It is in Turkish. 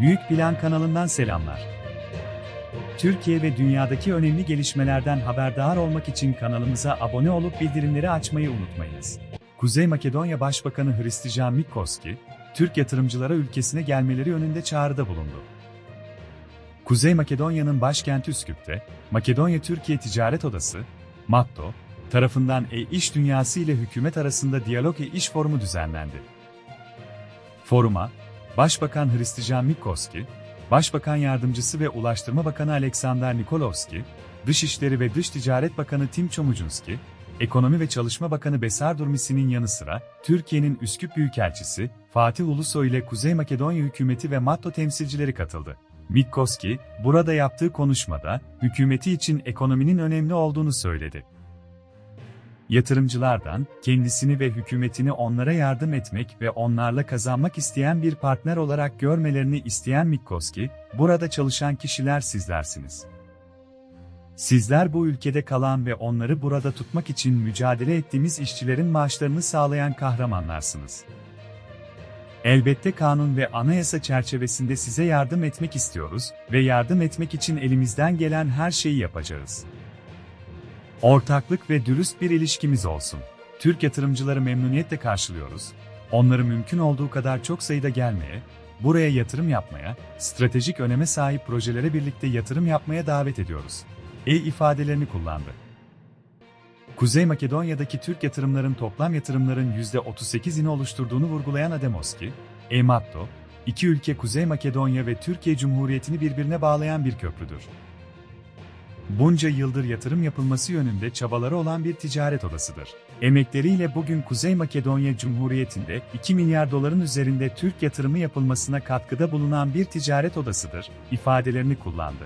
Büyük Plan kanalından selamlar. Türkiye ve dünyadaki önemli gelişmelerden haberdar olmak için kanalımıza abone olup bildirimleri açmayı unutmayınız. Kuzey Makedonya Başbakanı Hristijan Mikoski, Türk yatırımcılara ülkesine gelmeleri yönünde çağrıda bulundu. Kuzey Makedonya'nın başkenti Üsküp'te, Makedonya-Türkiye Ticaret Odası, MATTO, tarafından e-iş dünyası ile hükümet arasında diyalog e-iş forumu düzenlendi. Foruma, Başbakan Hristijan Mikoski, Başbakan Yardımcısı ve Ulaştırma Bakanı Aleksander Nikolovski, Dışişleri ve Dış Ticaret Bakanı Tim Çomucunski, Ekonomi ve Çalışma Bakanı Besar Durmisi'nin yanı sıra, Türkiye'nin Üsküp Büyükelçisi, Fatih Ulusoy ile Kuzey Makedonya hükümeti ve MATTO temsilcileri katıldı. Mikoski, burada yaptığı konuşmada, hükümeti için ekonominin önemli olduğunu söyledi. Yatırımcılardan, kendisini ve hükümetini onlara yardım etmek ve onlarla kazanmak isteyen bir partner olarak görmelerini isteyen Mikoski, burada çalışan kişiler sizlersiniz. Sizler bu ülkede kalan ve onları burada tutmak için mücadele ettiğimiz işçilerin maaşlarını sağlayan kahramanlarsınız. Elbette kanun ve anayasa çerçevesinde size yardım etmek istiyoruz ve yardım etmek için elimizden gelen her şeyi yapacağız. Ortaklık ve dürüst bir ilişkimiz olsun. Türk yatırımcıları memnuniyetle karşılıyoruz. Onları mümkün olduğu kadar çok sayıda gelmeye, buraya yatırım yapmaya, stratejik öneme sahip projelere birlikte yatırım yapmaya davet ediyoruz. E ifadelerini kullandı. Kuzey Makedonya'daki Türk yatırımların toplam yatırımların %38'ini oluşturduğunu vurgulayan Ademoski, EMATTO, iki ülke Kuzey Makedonya ve Türkiye Cumhuriyeti'ni birbirine bağlayan bir köprüdür. Bunca yıldır yatırım yapılması yönünde çabaları olan bir ticaret odasıdır. Emekleriyle bugün Kuzey Makedonya Cumhuriyeti'nde 2 milyar doların üzerinde Türk yatırımı yapılmasına katkıda bulunan bir ticaret odasıdır, ifadelerini kullandı.